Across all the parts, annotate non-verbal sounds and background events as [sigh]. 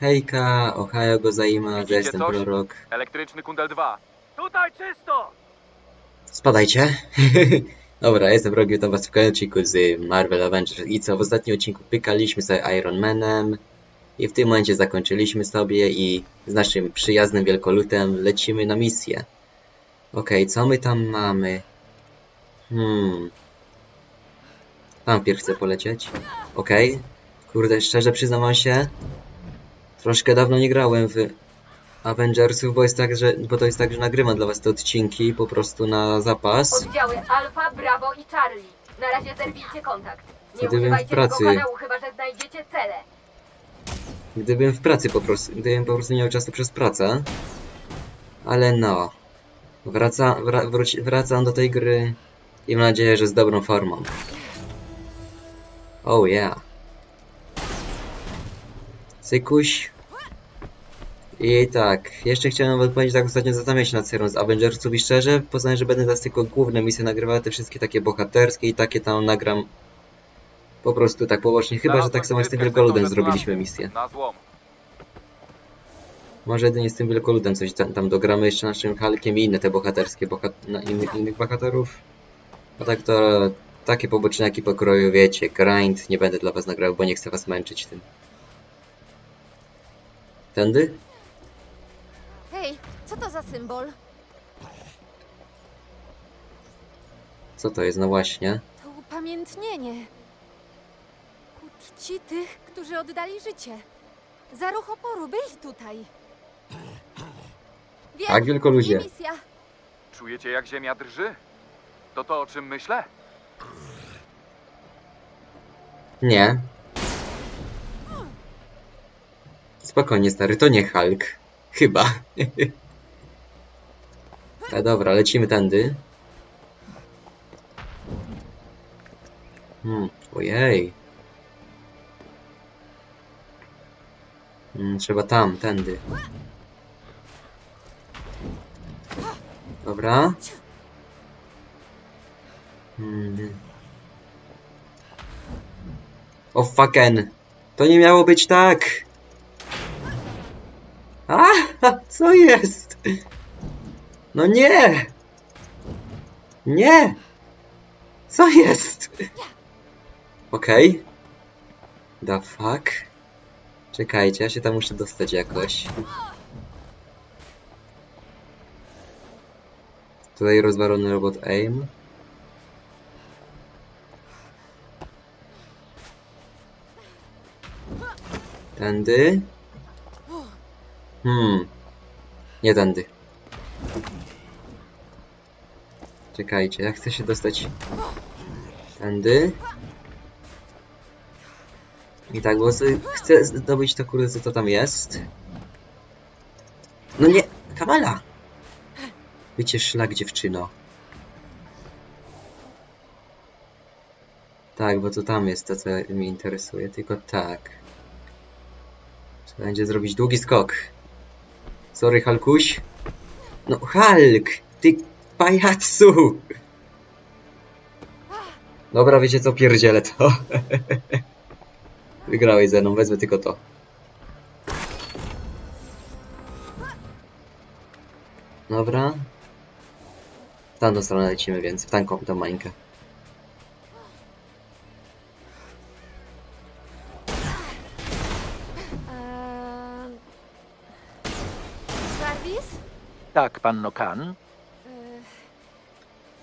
Hejka, Ohio Gozaima, ja Widzicie jestem coś? prorok. Elektryczny kundel 2. Tutaj czysto! Spadajcie. [laughs] Dobra, jestem Rogi, witam was w kolejnym odcinku z Marvel Avengers. I co, w ostatnim odcinku pykaliśmy sobie Iron Manem. I w tym momencie zakończyliśmy sobie i z naszym przyjaznym wielkolutem lecimy na misję. Okej, co my tam mamy? Hmm. Wampir chce polecieć. Okej. Kurde, szczerze przyznam wam się. Troszkę dawno nie grałem w Avengersów, bo jest tak, że, bo to jest tak, że nagrywam dla was te odcinki po prostu na zapas. Oddziały Alfa, Bravo i Charlie. Na razie zerwijcie kontakt. Nie Gdybym w używajcie pracy- tego kanału, chyba że znajdziecie cele. Gdybym w pracy po prostu, gdybym po prostu nie miał czasu przez pracę. Ale no. Wraca, wra, wróci, wracam do tej gry i mam nadzieję, że z dobrą formą. Oh yeah. Cykuś. I tak, jeszcze chciałem wam powiedzieć, tak ostatnio zastanawiam się nad serią z Avengersów i szczerze poznaję, że będę teraz tylko główne misje nagrywał, te wszystkie takie bohaterskie i takie tam nagram po prostu tak pobocznie, chyba że tak samo z tym Wielkoludem zrobiliśmy misję. Na złom. Może jedynie z tym Wielkoludem coś tam, tam dogramy jeszcze naszym Hulkiem i inne te bohaterskie, bohat na innych, innych bohaterów. A tak to takie poboczniaki pokroju, wiecie, grind, nie będę dla was nagrał, bo nie chcę was męczyć tym. Tędy? Co to za symbol? Co to jest? No właśnie. To upamiętnienie. Ku czci tych, którzy oddali życie. Za ruch oporu byli tutaj. Wiem, Tak, wielkoludzie. i misja. Czujecie jak ziemia drży? To to o czym myślę? Nie. Spokojnie, stary, to nie Hulk. Chyba. [laughs] A dobra, lecimy tędy. Hmm, ojej. Hmm, trzeba tam, tędy. Dobra. Hmm. O fucking. To nie miało być tak. A, [laughs] co jest? No nie. Nie. Co jest? Okej. The fuck? Czekajcie, ja się tam muszę dostać jakoś. Tutaj rozwalony robot AIM. Tędy. Hmm. Nie tędy. Czekajcie, ja chcę się dostać tędy. I tak, bo chcę zdobyć to kurde, co tam jest. No nie, Kamala! Wycie szlak, dziewczyno. Tak, bo to tam jest to, co mnie interesuje, tylko tak. Trzeba będzie zrobić długi skok. Sorry, Halkuś. No, Hulk! Ty pajacu! Dobra, wiecie co, pierdzielę to. [laughs] Wygrałeś ze mną, wezmę tylko to. Dobra. W tamtą stronę lecimy, więc w tanką tą mańkę. Jarvis? Tak, panno Kan.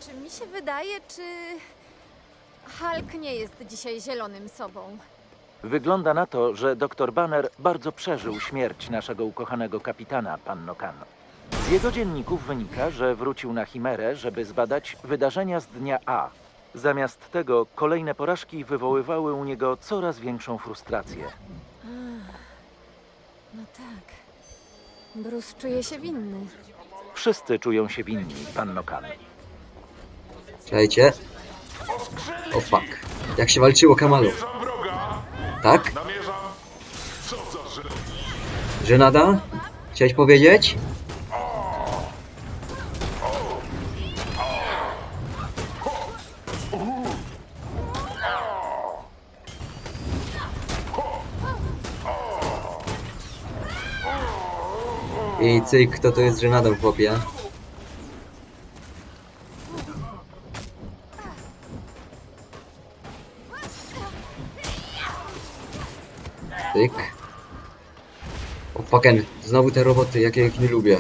Czy mi się wydaje, czy... Hulk nie jest dzisiaj zielonym sobą? Wygląda na to, że dr Banner bardzo przeżył śmierć naszego ukochanego kapitana, panno Kan. Z jego dzienników wynika, że wrócił na Chimerę, żeby zbadać wydarzenia z dnia A. Zamiast tego kolejne porażki wywoływały u niego coraz większą frustrację. No tak. Bruce czuje się winny. Wszyscy czują się winni, panno Kan. Czekajcie. O fuck. Jak się walczyło Kamalu? Tak? Żenada? Chciałeś powiedzieć? I cyk, kto to jest żenadą, chłopie? Cyk. O fucking, znowu te roboty, jakie ich nie lubię.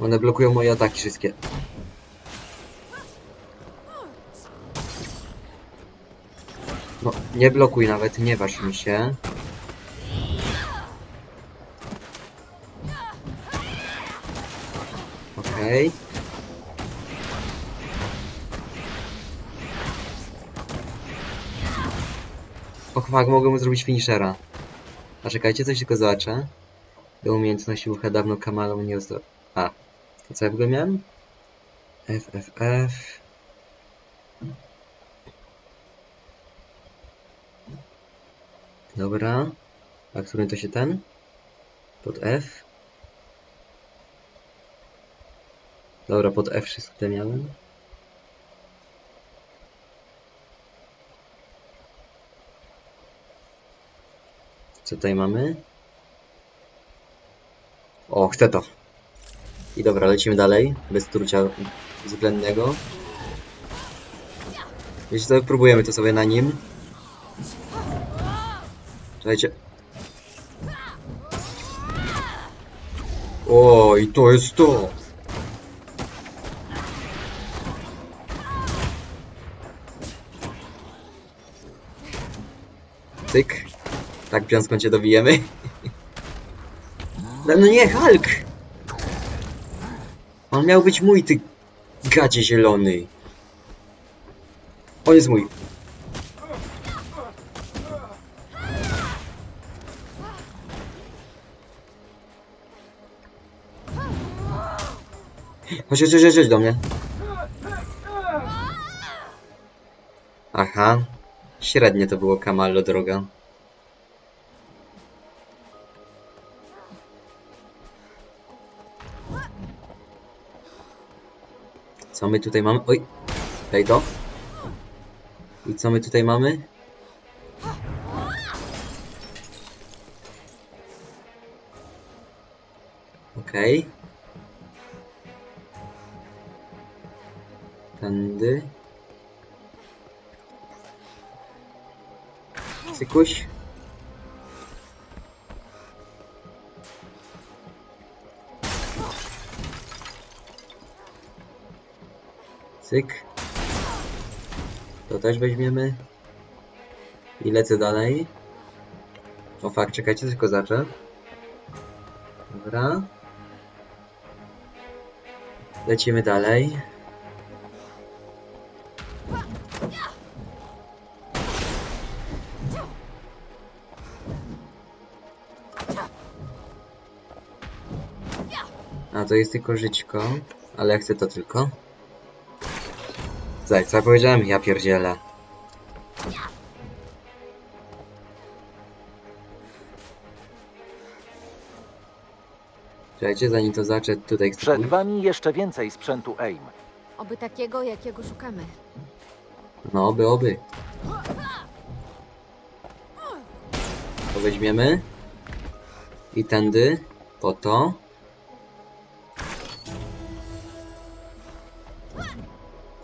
One blokują moje ataki wszystkie. No, nie blokuj nawet, nie waż mi się. Okej. Och, fuck, mogę mu zrobić finishera. A czekajcie, coś tylko zobaczę. Do umiejętności bucha dawno kamalą nie uzdo... A, to co ja w ogóle miałem? F, F, F. Dobra. A który to się ten? Pod F. Dobra, pod F wszystko miałem. Co tutaj mamy? O, chcę to. I dobra, lecimy dalej. Bez trucia względnego. Wiecie co, próbujemy to sobie na nim. Czekajcie. O, i to jest to! Cyk. Tak piąską cię dobijemy. No no nie, Hulk! On miał być mój, ty gadzie zielony. On jest mój. Chodź, chodź, chodź, chodź do mnie. Aha. Średnie to było Kamallo droga. Co my tutaj mamy? Oj! Daj to. I co my tutaj mamy? Okej. Tędy. Cykuś. Cyk. To też weźmiemy. I lecę dalej. O fakt, czekajcie, tylko zaczę. Dobra. Lecimy dalej. A to jest tylko żyćko, ale chcę to tylko. Zaj, co ja powiedziałem? Ja pierdzielę. Czekajcie, zanim to zaczę, tutaj chcę... Przed wami jeszcze więcej sprzętu AIM. Oby takiego, jakiego szukamy. No, oby, oby. To weźmiemy. I tędy. Po to.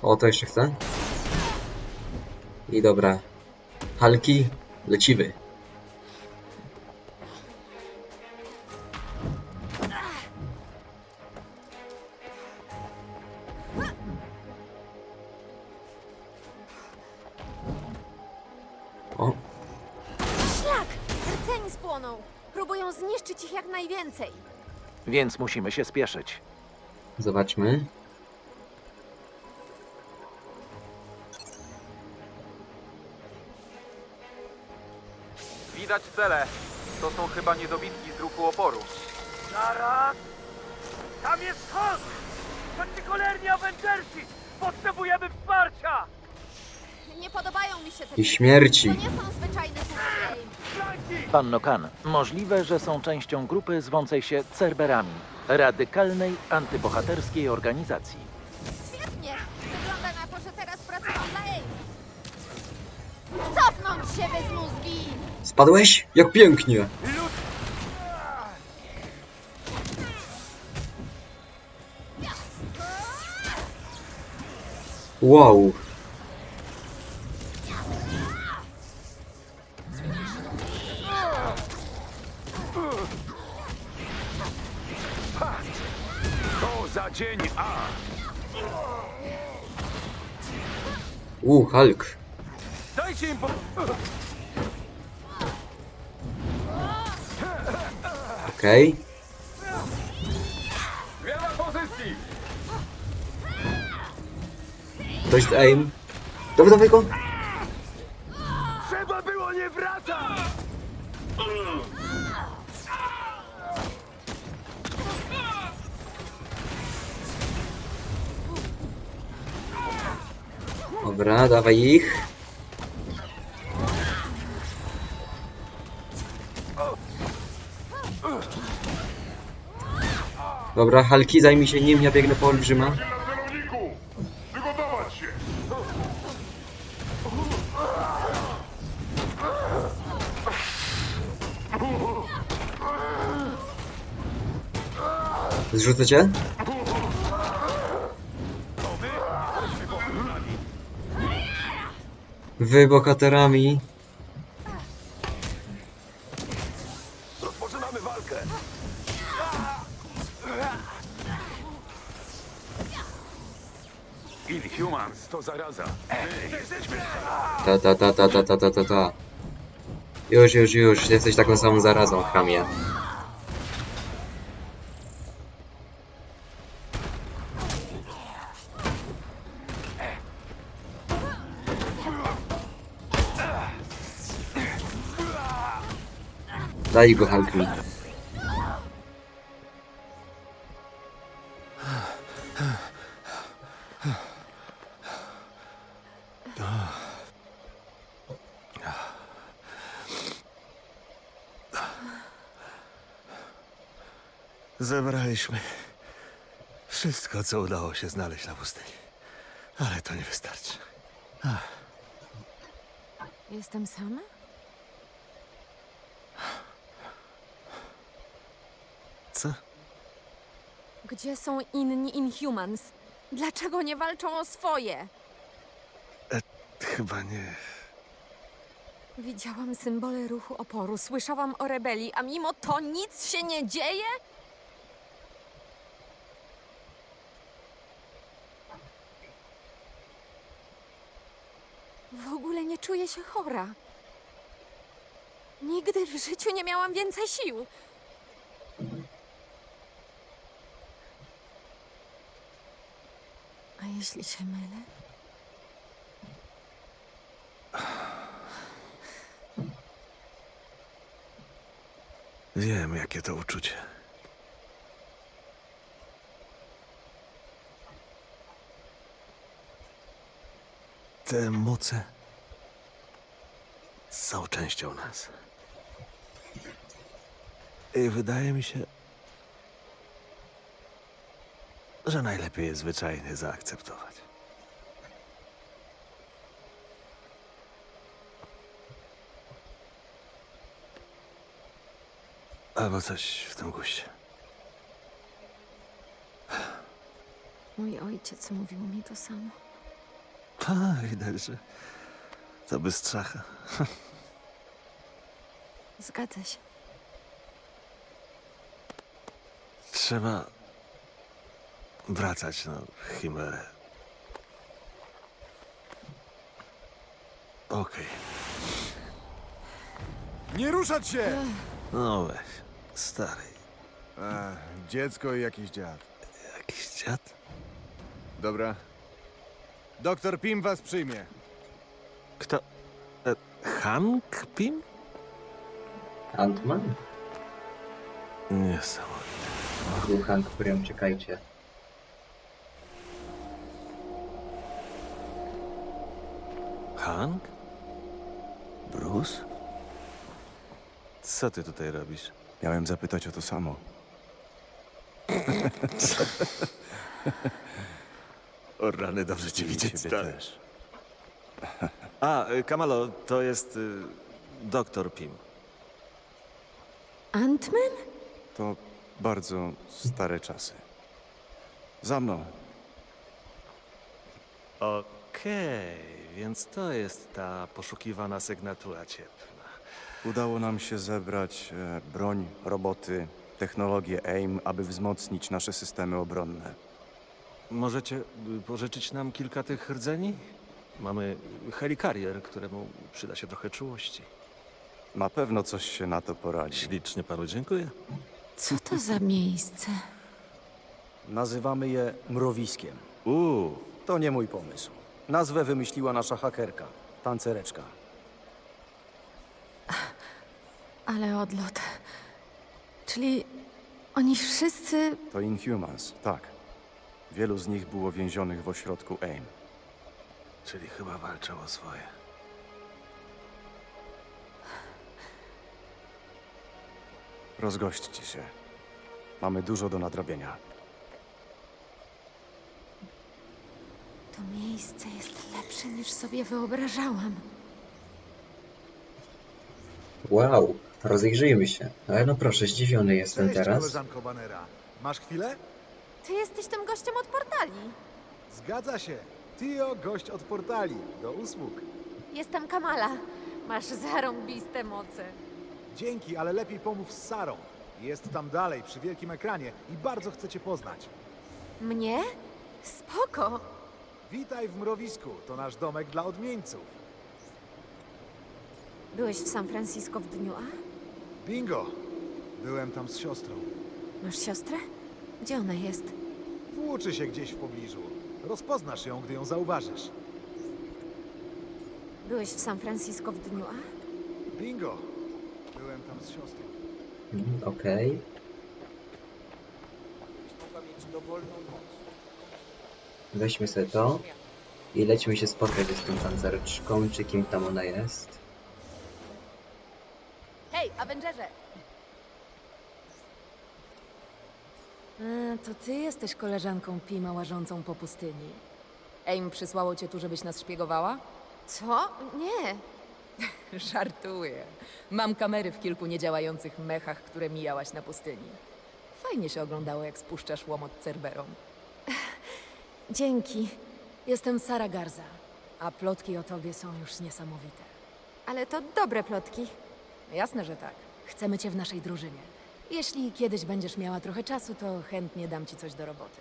O, to jeszcze chcę. I dobra. Halki, lecimy. O, Szlak! Rdzeń spłonął! Próbują zniszczyć ich jak najwięcej. Więc musimy się spieszyć. zobaczmy. Cele. To są chyba niedobitki z ruchu oporu. Zaraz! Tam jest Hulk! To ci cholerni Avengersi! Potrzebujemy wsparcia! Nie podobają mi się te I śmierci. To nie są zwyczajne! Panno Kan, możliwe, że są częścią grupy zwącej się Cerberami, radykalnej, antybohaterskiej organizacji. Świetnie! Wygląda na to, że teraz pracują dla AIM. Cofnąć się bez mózgi! Spadłeś? Jak pięknie! Wow. To Hulk. Dajcie im po... Okej. Zmiana pozycji! To jest aim. Dawaj, dawaj go. Trzeba było nie wracać! Dobra, dawaj ich. Dobra, Halki, zajmij się nim, ja biegnę po olbrzyma. Zrzucę cię? Wy. Ta ta ta ta ta ta ta ta ta. Już, już, już. Jesteś taką samą zarazą, chamie. Daj go, Hulk Zebraliśmy wszystko, co udało się znaleźć na pustyni. Ale to nie wystarczy. Jestem sama? Co? Gdzie są inni Inhumans? Dlaczego nie walczą o swoje? Chyba nie. Widziałam symbole ruchu oporu, słyszałam o rebelii, a mimo to nic się nie dzieje? W ogóle nie czuję się chora. Nigdy w życiu nie miałam więcej sił. A jeśli się mylę? Wiem, jakie to uczucie. Te moce są częścią nas. I wydaje mi się, że najlepiej je zwyczajnie zaakceptować. Albo coś w tym guście. Mój ojciec mówił mi to samo. A, widać, że to bystrzacha. [laughs] Zgadza się. Trzeba wracać na Chimerę. Okej. Nie ruszać się! No weź, stary. A, dziecko i jakiś dziad. Jakiś dziad? Dobra. Doktor Pim was przyjmie. Kto? Hank Pym? Ant-Man? Niesamowite. Był Hank Pym, czekajcie. Hank? Bruce? Co ty tutaj robisz? Miałem zapytać o to samo. [laughs] O rany, dobrze cię widzieć, ciebie stary. też. A, y, Kamalo, to jest y, doktor Pim. Antman? To bardzo stare czasy. Za mną. Okej, więc to jest ta poszukiwana sygnatura cieplna. Udało nam się zebrać e, broń, roboty, technologię AIM, aby wzmocnić nasze systemy obronne. Możecie y, pożyczyć nam kilka tych rdzeni? Mamy helikarier, któremu przyda się trochę czułości. Na pewno coś się na to poradzi. Ślicznie panu dziękuję. Co to za miejsce? Nazywamy je mrowiskiem. Uuu, To nie mój pomysł. Nazwę wymyśliła nasza hakerka, tancereczka. Ale odlot. Czyli oni wszyscy. To Inhumans, tak. Wielu z nich było więzionych w ośrodku AIM. Czyli chyba walczą o swoje. Rozgośćcie się. Mamy dużo do nadrobienia. To miejsce jest lepsze niż sobie wyobrażałam. Wow, rozejrzyjmy się. Ale no proszę, zdziwiony jestem Cześć, teraz. koleżanko Banera. Masz chwilę? Ty jesteś tym gościem od portali. Zgadza się. Tio, gość od portali. Do usług. Jestem Kamala. Masz zarąbiste moce. Dzięki, ale lepiej pomów z Sarą. Jest tam dalej, przy wielkim ekranie i bardzo chcę cię poznać. Mnie? Spoko. Witaj w Mrowisku, to nasz domek dla odmieńców. Byłeś w San Francisco w dniu A? Bingo! Byłem tam z siostrą. Masz siostrę? Gdzie ona jest? Włóczy się gdzieś w pobliżu. Rozpoznasz ją, gdy ją zauważysz. Byłeś w San Francisco w dniu A? Bingo! Byłem tam z siostrą. Mhm, Okej. Weźmy sobie to i lećmy się spotkać z tą tancerczką, czy kim tam ona jest. Hej, Avengerze! A, to ty jesteś koleżanką Pima łażącą po pustyni. Aim przysłało cię tu, żebyś nas szpiegowała? Co? Nie. [laughs] Żartuję. Mam kamery w kilku niedziałających mechach, które mijałaś na pustyni. Fajnie się oglądało, jak spuszczasz łomot Cerberom. [laughs] Dzięki. Jestem Sara Garza, a plotki o tobie są już niesamowite. Ale to dobre plotki. Jasne, że tak. Chcemy cię w naszej drużynie. Jeśli kiedyś będziesz miała trochę czasu, to chętnie dam ci coś do roboty.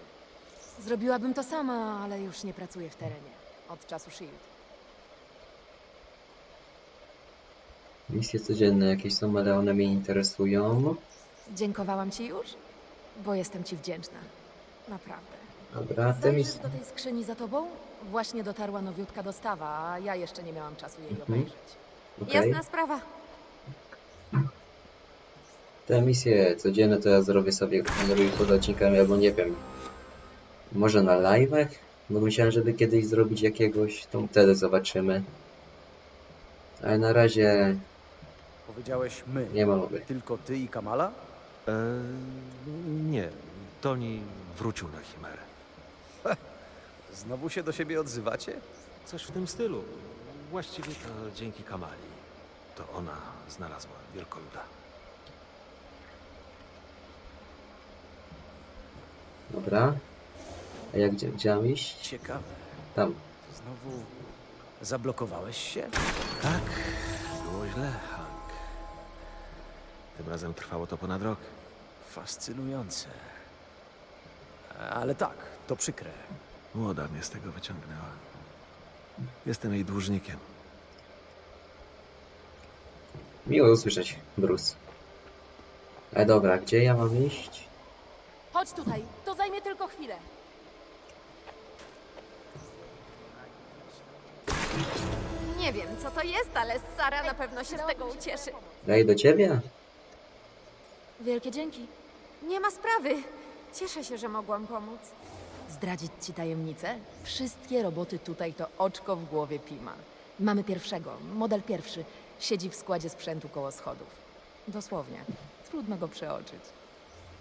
Zrobiłabym to sama, ale już nie pracuję w terenie. Od czasu SHIELD. Misje codzienne jakieś są, ale one mnie interesują. Dziękowałam ci już? Bo jestem ci wdzięczna. Naprawdę. Dobra, te Zajrzysz misje... do tej skrzyni za tobą? Właśnie dotarła nowiutka dostawa, a ja jeszcze nie miałam czasu jej Mhm. obejrzeć. Okej. Jasna sprawa. Te misje codzienne to ja zrobię sobie pod odcinkami, albo nie wiem. Może na live'ach? Bo myślałem, żeby kiedyś zrobić jakiegoś, to wtedy zobaczymy. Ale na razie Powiedziałeś my. nie ma mowy. Tylko ty i Kamala? E, nie, Toni wrócił na Chimerę. Znowu się do siebie odzywacie? Coś w tym stylu. Właściwie to dzięki Kamali. To ona znalazła wielkoluda. Dobra. A jak gdzie, mam iść? Ciekawe. Tam. Znowu zablokowałeś się? Tak, było źle, Hank. Tym razem trwało to ponad rok. Fascynujące. Ale tak, to przykre. Młoda mnie z tego wyciągnęła. Jestem jej dłużnikiem. Miło usłyszeć, Bruce. Ale dobra, gdzie ja mam iść? Chodź tutaj, zajmie tylko chwilę. Nie wiem, co to jest, ale Sara na pewno się z tego ucieszy. Daj do ciebie? Wielkie dzięki. Nie ma sprawy. Cieszę się, że mogłam pomóc. Zdradzić ci tajemnicę? Wszystkie roboty tutaj to oczko w głowie Pima. Mamy pierwszego, model pierwszy. Siedzi w składzie sprzętu koło schodów. Dosłownie. Trudno go przeoczyć.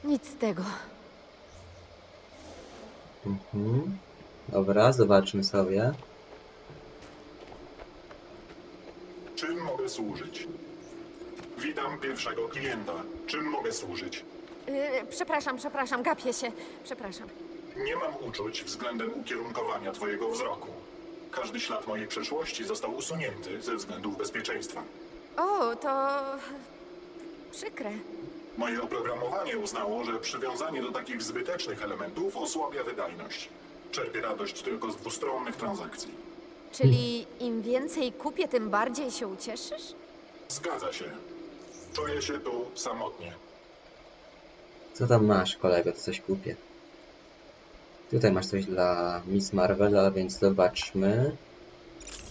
Nic z tego. Mhm. Dobra, zobaczmy sobie. Czym mogę służyć? Witam pierwszego klienta. Czym mogę służyć? Yy, przepraszam, przepraszam, gapię się. Przepraszam. Nie mam uczuć względem ukierunkowania twojego wzroku. Każdy ślad mojej przeszłości został usunięty ze względów bezpieczeństwa. O, to... przykre. Moje oprogramowanie uznało, że przywiązanie do takich zbytecznych elementów osłabia wydajność. Czerpię radość tylko z dwustronnych transakcji. Czyli im więcej kupię, tym bardziej się ucieszysz? Zgadza się. Czuję się tu samotnie. Co tam masz, kolego? To coś kupię. Tutaj masz coś dla Miss Marvel, więc zobaczmy.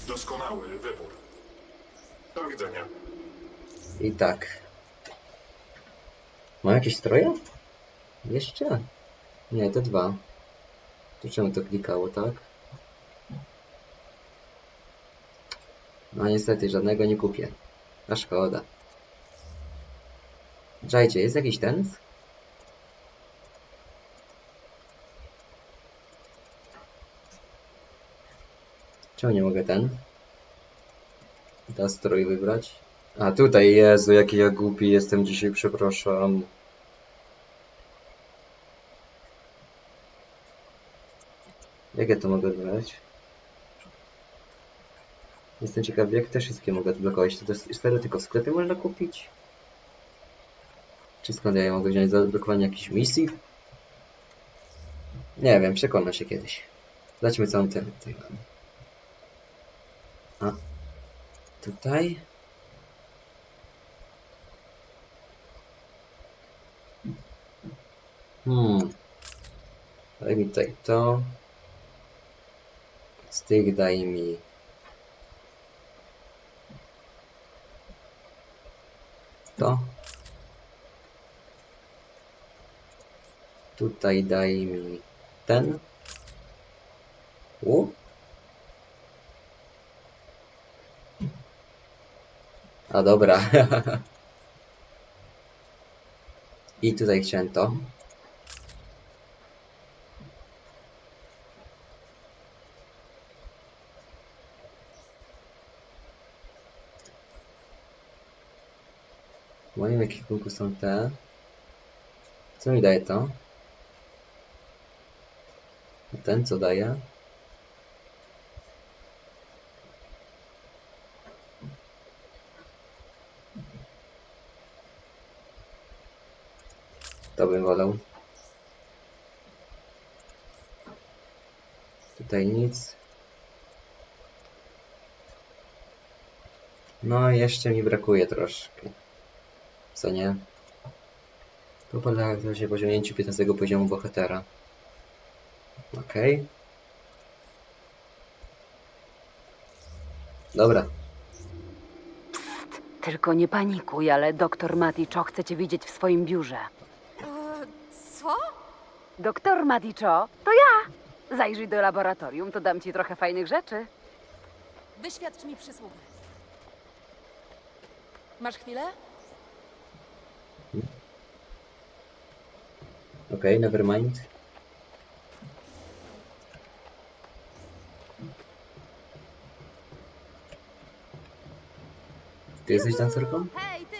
Doskonały wybór. Do widzenia. I tak. Mam jakieś stroje? Jeszcze? Nie, to dwa. Tu czemu to klikało, tak? No niestety, żadnego nie kupię. A szkoda. Czajcie, jest jakiś ten? Czemu nie mogę ten? Ta strój wybrać? A tutaj, Jezu, jaki ja głupi jestem dzisiaj, przepraszam. Jak ja to mogę wybrać? Jestem ciekaw, jak te wszystkie mogę odblokować. To jest serio tylko w sklepie można kupić? Czy skąd ja je mogę wziąć za odblokowanie jakichś misji? Nie wiem, przekonam się kiedyś. Zobaczmy co on ten mam. A. Tutaj. Hmm. Daj mi tutaj to. Z tych daj mi. To. Tutaj daj mi ten. U. A dobra. [laughs] I tutaj chciałem to. Ekwipunku są te. Co mi daje to? A ten co daje? To bym wolał. Tutaj nic. No, jeszcze mi brakuje troszkę. Co nie? To polega się po osiągnięciu 15 poziomu bohatera. Okej. Dobra. Tylko nie panikuj, ale doktor Maticho chce cię widzieć w swoim biurze. E, co? Doktor Maticho, to ja! Zajrzyj do laboratorium, to dam ci trochę fajnych rzeczy. Wyświadcz mi przysługę. Masz chwilę? Okej, never mind. Ty jesteś tancerką? Hej, ty!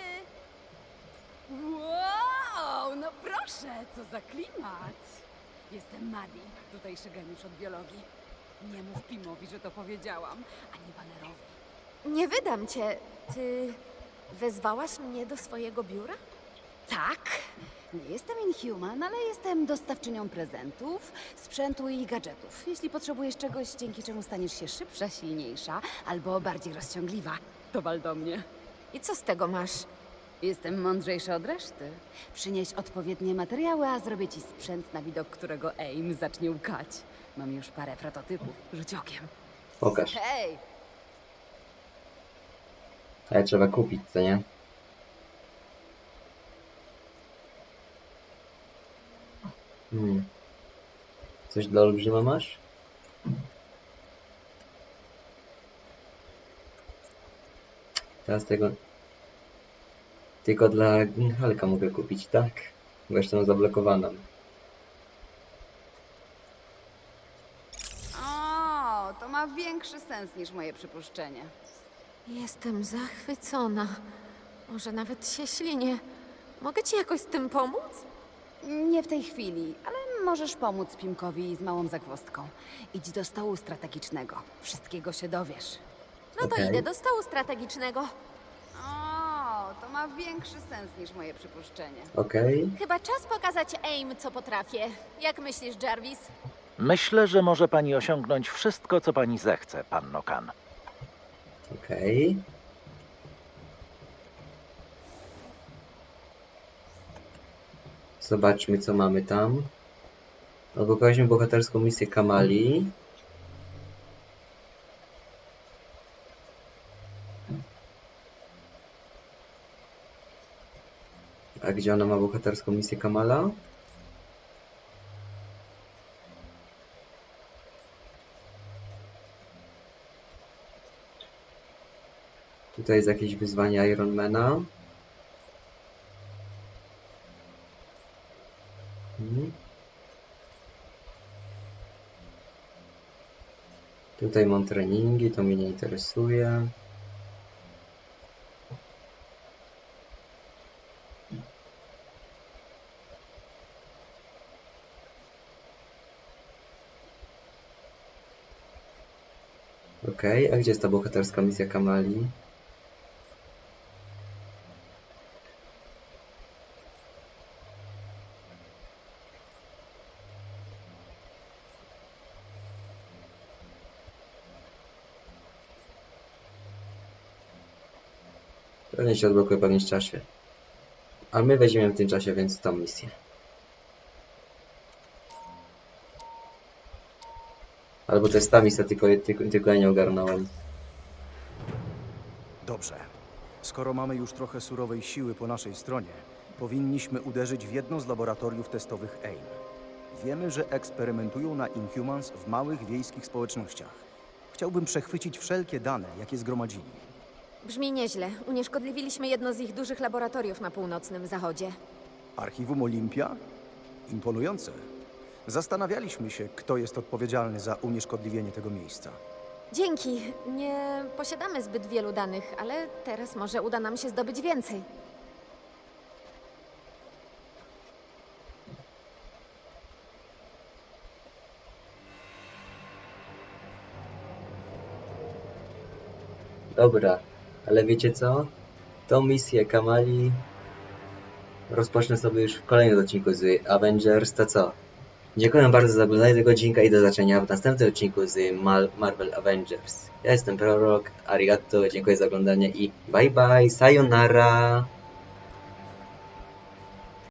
Wow, no proszę, co za klimat! Jestem Madi, tutejszy geniusz od biologii. Nie mów Pimowi, że to powiedziałam, ani Bannerowi. Nie wydam cię. Ty wezwałaś mnie do swojego biura? Tak, nie jestem Inhuman, ale jestem dostawczynią prezentów, sprzętu i gadżetów. Jeśli potrzebujesz czegoś, dzięki czemu staniesz się szybsza, silniejsza albo bardziej rozciągliwa, to wal do mnie. I co z tego masz? Jestem mądrzejsza od reszty. Przynieś odpowiednie materiały, a zrobię ci sprzęt, na widok którego AIM zacznie łkać. Mam już parę prototypów. Rzuć okiem. Pokaż. Hej! Ale trzeba kupić, co nie? Hmm. Coś dla olbrzyma masz? Teraz tego... Tylko dla Halka mogę kupić, tak? Bo jeszcze mam zablokowaną. O, to ma większy sens niż moje przypuszczenie. Jestem zachwycona. Może nawet się ślinię. Mogę ci jakoś z tym pomóc? Nie w tej chwili, ale możesz pomóc Pimkowi z małą zagwozdką. Idź do stołu strategicznego. Wszystkiego się dowiesz. No to Okej. idę do stołu strategicznego. O, to ma większy sens niż moje przypuszczenie. Okej. Chyba czas pokazać AIM, co potrafię. Jak myślisz, Jarvis? Myślę, że może pani osiągnąć wszystko, co pani zechce, panno Kan. Okej. Zobaczmy, co mamy tam. Odblokowaliśmy bohaterską misję Kamali. A gdzie ona ma bohaterską misję Kamala? Tutaj jest jakieś wyzwanie Ironmana. Mhm. Tutaj mam treningi, to mnie nie interesuje. Okej, a gdzie jest ta bohaterska misja Kamali? Pewnie się odblokuje po jakimś czasie. A my weźmiemy w tym czasie więc tą misję. Albo to jest ta misja, tylko, tylko, tylko ja nie ogarnąłem. Dobrze. Skoro mamy już trochę surowej siły po naszej stronie, powinniśmy uderzyć w jedno z laboratoriów testowych AIM. Wiemy, że eksperymentują na Inhumans w małych wiejskich społecznościach. Chciałbym przechwycić wszelkie dane, jakie zgromadzili. Brzmi nieźle. Unieszkodliwiliśmy jedno z ich dużych laboratoriów na północnym zachodzie. Archiwum Olimpia? Imponujące. Zastanawialiśmy się, kto jest odpowiedzialny za unieszkodliwienie tego miejsca. Dzięki. Nie posiadamy zbyt wielu danych, ale teraz może uda nam się zdobyć więcej. Dobra, ale wiecie co? Tą misję Kamali rozpocznę sobie już w kolejnym odcinku z Avengers, to co? Dziękuję bardzo za oglądanie tego odcinka i do zobaczenia w następnym odcinku z Marvel Avengers. Ja jestem Prorok, arigato, dziękuję za oglądanie i bye bye, sayonara!